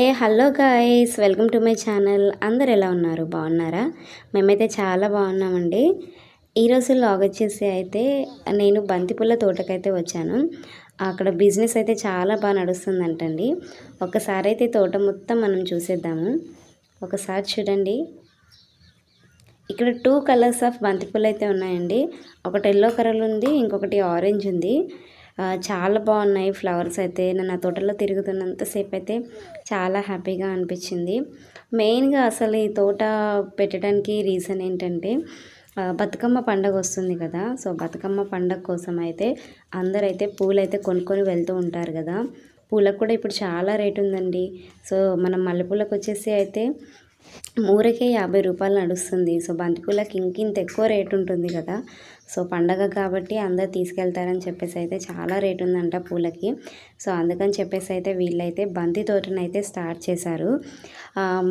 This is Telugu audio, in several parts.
Hey hello guys welcome to my channel. అందరు ఎలా ఉన్నారు? బాగున్నారా? మేమైతే చాలా బాగున్నామండి. ఈరోజు లాగ్ వచ్చేసి అయితే నేను బంతిపూల తోటకైతే వచ్చాను. అక్కడ బిజినెస్ అయితే చాలా బాగా నడుస్తుందంటండి. ఒకసారి అయితే తోట మొత్తం మనం చూసేద్దాము. ఒకసారి చూడండి. ఇక్కడ టూ కలర్స్ ఆఫ్ బంతిపూలు అయితే ఉన్నాయండి. ఒకటి ఎల్లో కలర్ ఉంది ఇంకొకటి ఆరెంజ్ ఉంది. చాలా బాగున్నాయి ఫ్లవర్స్ అయితే. నేను ఆ తోటలో తిరుగుతున్నంతసేపు అయితే చాలా హ్యాపీగా అనిపించింది. మెయిన్గా అసలు ఈ తోట పెట్టడానికి రీజన్ ఏంటంటే బతుకమ్మ పండగ వస్తుంది కదా. సో బతుకమ్మ పండగ కోసం అయితే అందరైతే పూలైతే కొనుక్కొని వెళ్తూ ఉంటారు కదా. పూలకు కూడా ఇప్పుడు చాలా రేట్ ఉందండి. సో మనం మల్లెపూలకు వచ్చేసి అయితే మూరకే యాభై రూపాయలు నడుస్తుంది. సో బంతిపూలకి ఇంకింత ఎక్కువ రేటు ఉంటుంది కదా. సో పండగ కాబట్టి అందరు తీసుకెళ్తారని చెప్పేసి అయితే చాలా రేటు ఉందంట పూలకి. సో అందుకని చెప్పేసి అయితే వీళ్ళైతే బంతి తోటను అయితే స్టార్ట్ చేశారు.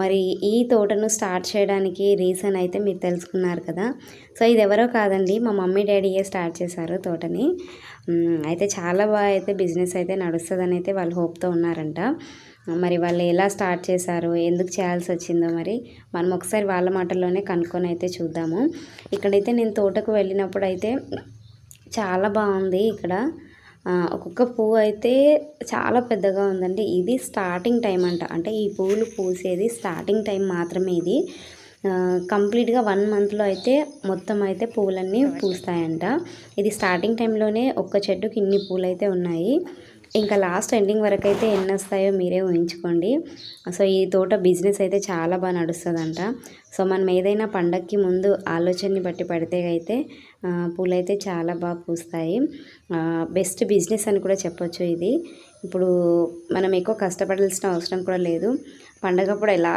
మరి ఈ తోటను స్టార్ట్ చేయడానికి రీజన్ అయితే మీరు తెలుసుకున్నారు కదా. సో ఇది ఎవరో కాదండి మా మమ్మీ డాడీయే స్టార్ట్ చేశారు తోటని. అయితే చాలా బాగా అయితే బిజినెస్ అయితే నడుస్తుందని అయితే వాళ్ళు హోప్తో ఉన్నారంట. మరి వాళ్ళు ఎలా స్టార్ట్ చేశారు ఎందుకు చేయాల్సి వచ్చిందో మరి మనం ఒకసారి వాళ్ళ మాటల్లోనే కనుక్కొని అయితే చూద్దాము. ఇక్కడైతే నేను తోటకు వెళ్ళినప్పుడు అయితే చాలా బాగుంది ఇక్కడ. ఒక్కొక్క పువ్వు అయితే చాలా పెద్దగా ఉందండి. ఇది స్టార్టింగ్ టైం అంట. అంటే ఈ పువ్వులు పూసేది స్టార్టింగ్ టైం మాత్రమే ఇది. కంప్లీట్గా వన్ మంత్లో అయితే మొత్తం అయితే పువ్వులన్నీ పూస్తాయంట. ఇది స్టార్టింగ్ టైంలోనే ఒక్క చెట్టుకి ఇన్ని పూలు అయితే ఉన్నాయి. ఇంకా లాస్ట్ ఎండింగ్ వరకు అయితే ఎన్ని వస్తాయో మీరే ఊహించుకోండి. సో ఈ తోట బిజినెస్ అయితే చాలా బాగా నడుస్తుందంట. సో మనం ఏదైనా పండగకి ముందు ఆలోచనని బట్టి పడితే అయితే పూలైతే చాలా బాగా పూస్తాయి. బెస్ట్ బిజినెస్ అని కూడా చెప్పొచ్చు ఇది. ఇప్పుడు మనం ఎక్కువ కష్టపడాల్సిన అవసరం కూడా లేదు. పండగప్పుడు ఎలా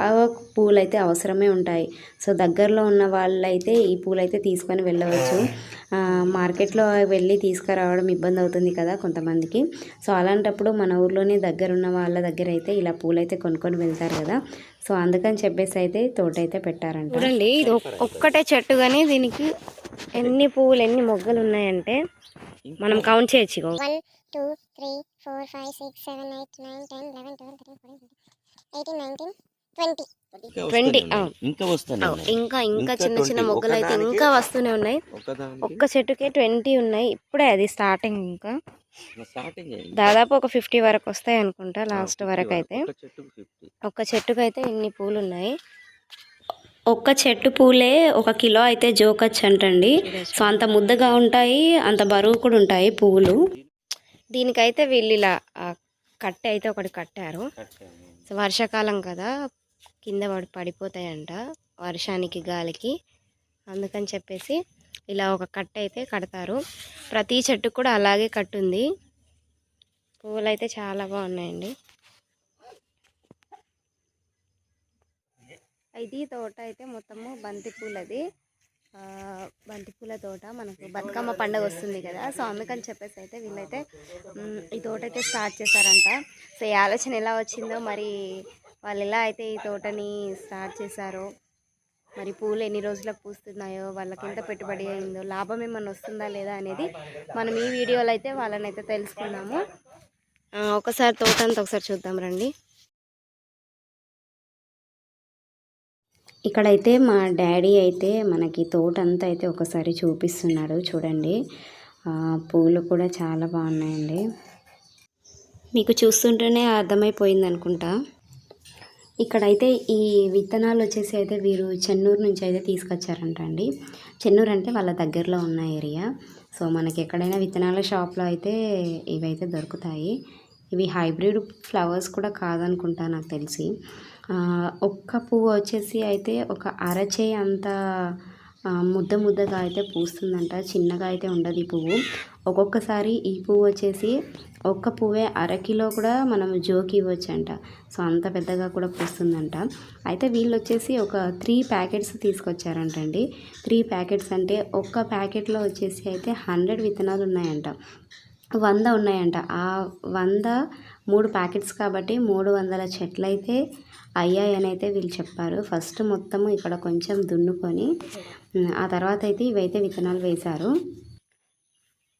పూలు అయితే అవసరమే ఉంటాయి. సో దగ్గరలో ఉన్న వాళ్ళైతే ఈ పూలు అయితే తీసుకొని వెళ్ళవచ్చు. మార్కెట్లో వెళ్ళి తీసుకురావడం ఇబ్బంది అవుతుంది కదా కొంతమందికి. సో అలాంటప్పుడు మన ఊర్లోనే దగ్గర ఉన్న వాళ్ళ దగ్గర అయితే ఇలా పూలు అయితే కొనుక్కొని వెళ్తారు కదా. సో అందుకని చెప్పేసి అయితే తోట అయితే పెట్టారంట. చూడండి ఇది ఒక్- ఒక్కటే చెట్టు కానీ దీనికి ఎన్ని పువ్వులు ఎన్ని మొగ్గలు ఉన్నాయంటే మనం కౌంట్ చేయొచ్చు ఇగో. One two three four five six seven eight nine ten eleven twelve thirteen fourteen eighteen nineteen twenty twenty ఇంకా ఇంకా వస్తానే ఆ, ఇంకా ఇంకా ఇంకా చిన్న చిన్న 20. మొగ్గలు అయితే ఇంకా వస్తూనే ఉన్నాయి. ఒక్క చెట్టుకే ట్వంటీ ఉన్నాయి. ఇప్పుడే అది స్టార్టింగ్ ఇంకా. దాదాపు ఒక ఫిఫ్టీ వరకు వస్తాయి అనుకుంటా లాస్ట్ 50 వరకు అయితే. ఒక చెట్టుకు 50. ఒక్క చెట్టుకు అయితే ఇన్ని పూలు ఉన్నాయి ఒక్క చెట్టు పూలే ఒక కిలో అయితే జోకచ్చు అంటండి సో అంత ముద్దగా ఉంటాయి అంత బరువు కూడా ఉంటాయి పువ్వులు దీనికైతే వీళ్ళు ఇలా కట్టె అయితే ఒకటి కట్టారు. సో వర్షాకాలం కదా కింద పడి పడిపోతాయంట వర్షానికి గాలికి. అందుకని చెప్పేసి ఇలా ఒక కట్ట అయితే కడతారు. ప్రతి చెట్టు కూడా అలాగే కట్టుంది. పువ్వులు అయితే చాలా బాగున్నాయండి. ఇది తోట అయితే మొత్తము బంతి పూలది బంతిపూల తోట మనకు బతుకమ్మ పండుగ వస్తుంది కదా. సో అందుకని చెప్పేసి అయితే వీళ్ళైతే ఈ తోట అయితే స్టార్ట్ చేశారంట. సో ఈ ఆలోచన ఎలా వచ్చిందో మరి వాళ్ళు ఎలా అయితే ఈ తోటని స్టార్ట్ చేశారో మరి పూలు ఎన్ని రోజులకు పూస్తున్నాయో వాళ్ళకి ఎంత పెట్టుబడి అయిందో లాభం ఏమన్నా వస్తుందా లేదా అనేది మనం ఈ వీడియోలో అయితే వాళ్ళని అయితే తెలుసుకున్నాము ఒకసారి తోట అంతా ఒకసారి చూద్దాం రండి. ఇక్కడైతే మా డాడీ అయితే మనకి తోట అంతా అయితే ఒకసారి చూపిస్తున్నాడు చూడండి. పూలు కూడా చాలా బాగున్నాయండి. మీకు చూస్తుంటేనే అర్థమైపోయింది అనుకుంటా. ఇక్కడైతే ఈ విత్తనాలు వచ్చేసి అయితే వీరు చెన్నూరు నుంచి అయితే తీసుకొచ్చారంట అండి. చెన్నూరు అంటే వాళ్ళ దగ్గరలో ఉన్న ఏరియా. సో మనకి ఎక్కడైనా విత్తనాల షాప్లో అయితే ఇవైతే దొరుకుతాయి. ఇవి హైబ్రిడ్ ఫ్లవర్స్ కూడా కాదనుకుంటా నాకు తెలిసి. ఒక్క పువ్వు వచ్చేసి అయితే ఒక అరచేయి అంత ముద్ద ముద్దగా అయితే పూస్తుందంట. చిన్నగా అయితే ఉండదు ఈ పువ్వు. ఒక్కొక్కసారి ఈ పువ్వు వచ్చేసి ఒక్క పువ్వే అరకిలో కూడా మనం జోకి ఇవ్వచ్చు అంట సో అంత పెద్దగా కూడా పూస్తుందంట. అయితే వీళ్ళు వచ్చేసి ఒక త్రీ ప్యాకెట్స్ తీసుకొచ్చారంటండి. త్రీ ప్యాకెట్స్ అంటే ఒక్క ప్యాకెట్లో వచ్చేసి అయితే హండ్రెడ్ విత్తనాలు ఉన్నాయంట. వంద ఉన్నాయంట. ఆ వంద మూడు ప్యాకెట్స్ కాబట్టి మూడు వందల చెట్లు అయితే అయ్యాయని అయితే వీళ్ళు చెప్పారు. ఫస్ట్ మొత్తము ఇక్కడ కొంచెం దున్నుకొని ఆ తర్వాత అయితే ఇవైతే విత్తనాలు వేశారు.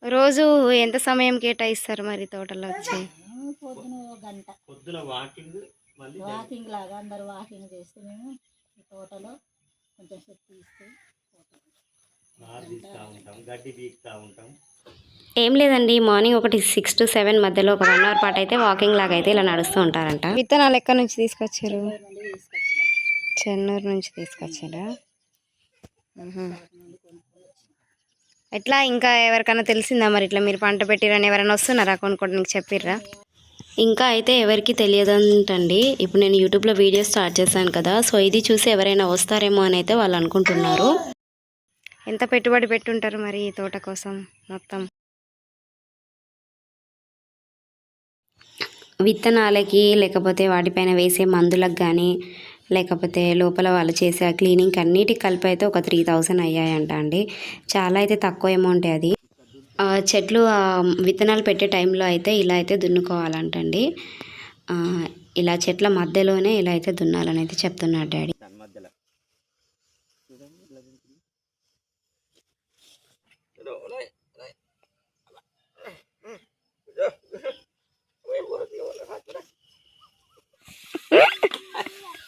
రోజు ఎంత సమయం కేటాయిస్తారు మరి తోటలో వచ్చి? వాకింగ్ వాకింగ్ లాగా అందరు వాకింగ్ చేస్తే మేము ఈ తోటలో కొంచెం శక్తి ఇస్తే ఏం లేదండి మార్నింగ్ ఒకటి సిక్స్ టు సెవెన్ మధ్యలో ఒక వన్ అవర్ పాటు అయితే వాకింగ్ లాగా అయితే ఇలా నడుస్తూ ఉంటారంట. విత్తనాలు ఎక్కడి నుంచి తీసుకొచ్చారు? చెన్నూరు నుంచి తీసుకొచ్చారా. ఎట్లా ఇంకా ఎవరికైనా తెలిసిందా మరి? ఇట్లా మీరు పంట పెట్టిరని ఎవరైనా వస్తున్నారా? కొనుక్కోవడానికి చెప్పిర్రా? ఇంకా అయితే ఎవరికి తెలియదంటండి. ఇప్పుడు నేను యూట్యూబ్లో వీడియో స్టార్ట్ చేశాను కదా సో ఇది చూసి ఎవరైనా వస్తారేమో అని అయితే వాళ్ళు అనుకుంటున్నారు. ఎంత పెట్టుబడి పెట్టుంటారు మరి ఈ తోట కోసం మొత్తం? విత్తనాలకి లేకపోతే వాటిపైన వేసే మందులకు కానీ లేకపోతే లోపల వాళ్ళు చేసే క్లీనింగ్ అన్నిటికి కలిపి అయితే ఒక త్రీ థౌజండ్ అయ్యాయంట అండి. చాలా అయితే తక్కువ అమౌంట్ అది. చెట్లు విత్తనాలు పెట్టే టైంలో అయితే ఇలా అయితే దున్నుకోవాలంటండి. ఇలా చెట్ల మధ్యలోనే ఇలా అయితే దున్నాలని అయితే చెప్తున్నాడు డాడీ.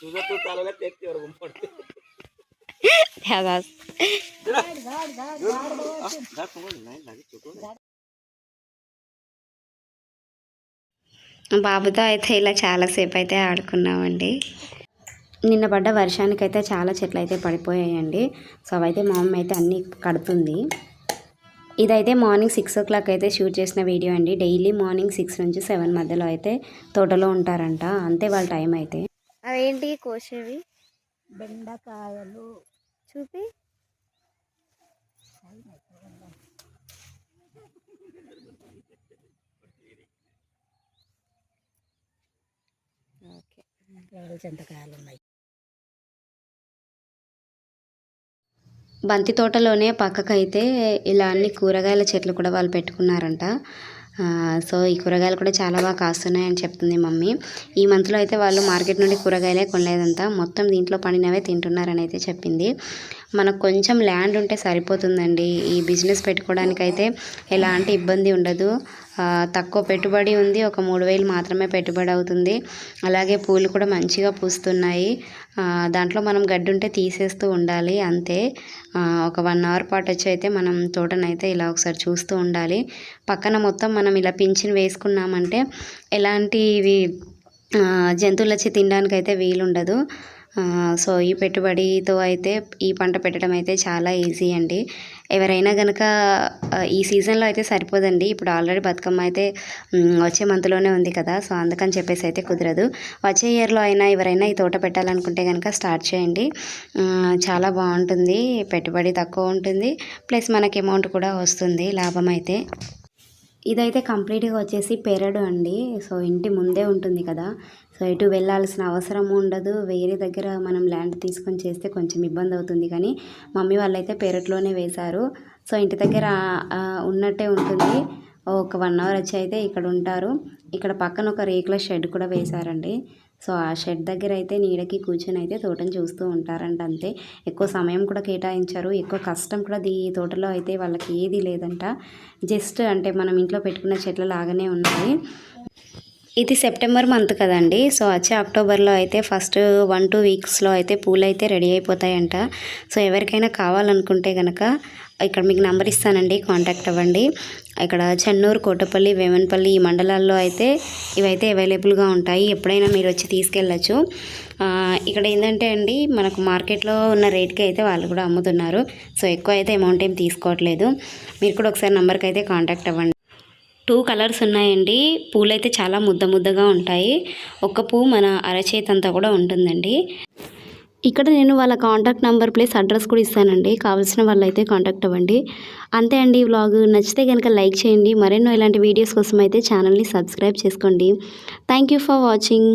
तुझं तू चालवलं तेच तेवढं गुंफडते. आ, जा, कोण नाही लागत, चुकून. బాబుతో అయితే ఇలా చాలాసేపు అయితే ఆడుకున్నామండి నిన్న పడ్డ వర్షానికైతే చాలా చెట్లు అయితే పడిపోయాయండి సో అవైతే మా మమ్మీ అయితే అన్నీ కడుతుంది ఇదైతే మార్నింగ్ సిక్స్ ఓ క్లాక్ అయితే షూట్ చేసిన వీడియో అండి డైలీ మార్నింగ్ సిక్స్ నుంచి సెవెన్ మధ్యలో అయితే తోటలో ఉంటారంట అంతే వాళ్ళ టైం అయితే అవేంటి కోసేవి? బెండకాయలు. చూపి. ఓకే. ఏడు చింతకాయలు ఉన్నాయి బంతి తోటలోనే పక్కకైతే ఇలా అన్ని కూరగాయల చెట్లు కూడా వాళ్ళు పెట్టుకున్నారంట. సో ఈ కూరగాయలు కూడా చాలా బాగా కాస్తున్నాయి అని చెప్తుంది మమ్మీ. ఈ మంత్లో అయితే వాళ్ళు మార్కెట్ నుండి కూరగాయలే కొనలేదంతా. మొత్తం దీంట్లో పండినవే తింటున్నారని అయితే చెప్పింది. మనకు కొంచెం ల్యాండ్ ఉంటే సరిపోతుందండి. ఈ బిజినెస్ పెట్టుకోవడానికి అయితే ఎలాంటి ఇబ్బంది ఉండదు. తక్కువ పెట్టుబడి ఉంది. ఒక మూడు వేలు మాత్రమే పెట్టుబడి అవుతుంది. అలాగే పూలు కూడా మంచిగా పూస్తున్నాయి. దాంట్లో మనం గడ్డి ఉంటే తీసేస్తూ ఉండాలి. అంతే. ఒక వన్ అవర్ పాటు వచ్చి అయితే మనం తోటనైతే ఇలా ఒకసారి చూస్తూ ఉండాలి. పక్కన మొత్తం మనం ఇలా పింఛన్ వేసుకున్నామంటే ఎలాంటివి జంతువులచ్చి జంతువులు వచ్చి తినడానికి అయితే వీలుండదు. సో ఈ పెట్టుబడితో అయితే ఈ పంట పెట్టడం అయితే చాలా ఈజీ అండి. ఎవరైనా కనుక ఈ సీజన్లో అయితే సరిపోదండి. ఇప్పుడు ఆల్రెడీ బతుకమ్మ అయితే వచ్చే మంత్లోనే ఉంది కదా సో అందుకని చెప్పేసి అయితే కుదరదు. వచ్చే ఇయర్లో అయినా ఎవరైనా ఈ తోట పెట్టాలనుకుంటే కనుక స్టార్ట్ చేయండి. చాలా బాగుంటుంది. పెట్టుబడి తక్కువ ఉంటుంది. ప్లస్ మనకి అమౌంట్ కూడా వస్తుంది లాభం అయితే. ఇదైతే కంప్లీట్గా వచ్చేసి పెరడు అండి. సో ఇంటి ముందే ఉంటుంది కదా. సో ఎటు వెళ్ళాల్సిన అవసరం ఉండదు. వేరే దగ్గర మనం ల్యాండ్ తీసుకొని చేస్తే కొంచెం ఇబ్బంది అవుతుంది. కానీ మమ్మీ వాళ్ళైతే పెరట్లోనే వేశారు. సో ఇంటి దగ్గర ఉన్నట్టే ఉంటుంది. ఒక వన్ అవర్ వచ్చి అయితే ఇక్కడ ఉంటారు. ఇక్కడ పక్కన ఒక రేకుల షెడ్ కూడా వేశారండి. సో ఆ షెడ్ దగ్గర అయితే నీడకి కూర్చొని అయితే తోటను చూస్తూ ఉంటారంట అంతే. ఎక్కువ సమయం కూడా కేటాయించారు. ఎక్కువ కష్టం కూడా ఈ తోటలో అయితే వాళ్ళకి ఏది లేదంట. జస్ట్ అంటే మనం ఇంట్లో పెట్టుకున్న చెట్ల లాగానే ఉన్నాయి. ఇది సెప్టెంబర్ మంత్ కదండి. సో వచ్చే అక్టోబర్లో అయితే ఫస్ట్ వన్ టూ వీక్స్లో అయితే పూలు అయితే రెడీ అయిపోతాయంట. సో ఎవరికైనా కావాలనుకుంటే కనుక ఇక్కడ మీకు నెంబర్ ఇస్తానండి. కాంటాక్ట్ అవ్వండి. ఇక్కడ చెన్నూరు కోటపల్లి వేమన్పల్లి ఈ మండలాల్లో అయితే ఇవైతే అవైలబుల్గా ఉంటాయి. ఎప్పుడైనా మీరు వచ్చి తీసుకెళ్ళచ్చు. ఇక్కడ ఏంటంటే అండి మనకు మార్కెట్లో ఉన్న రేట్కి అయితే వాళ్ళు కూడా అమ్ముతున్నారు. సో ఎక్కువ అయితే అమౌంట్ ఏం తీసుకోవట్లేదు. మీరు కూడా ఒకసారి నెంబర్కి అయితే కాంటాక్ట్ అవ్వండి. టూ కలర్స్ ఉన్నాయండి. పూలు అయితే చాలా ముద్ద ముద్దగా ఉంటాయి. ఒక్క పువ్వు మన అరచేతి అంతా కూడా ఉంటుందండి. ఇక్కడ నేను వాళ్ళ కాంటాక్ట్ నెంబర్ ప్లస్ అడ్రస్ కూడా ఇస్తానండి. కావాల్సిన వాళ్ళు అయితే కాంటాక్ట్ అవ్వండి. అంతే అండి ఈ వ్లాగ్. నచ్చితే కనుక లైక్ చేయండి. మరెన్నో ఇలాంటి వీడియోస్ కోసం అయితే ఛానల్ని సబ్స్క్రైబ్ చేసుకోండి. Thank you for watching.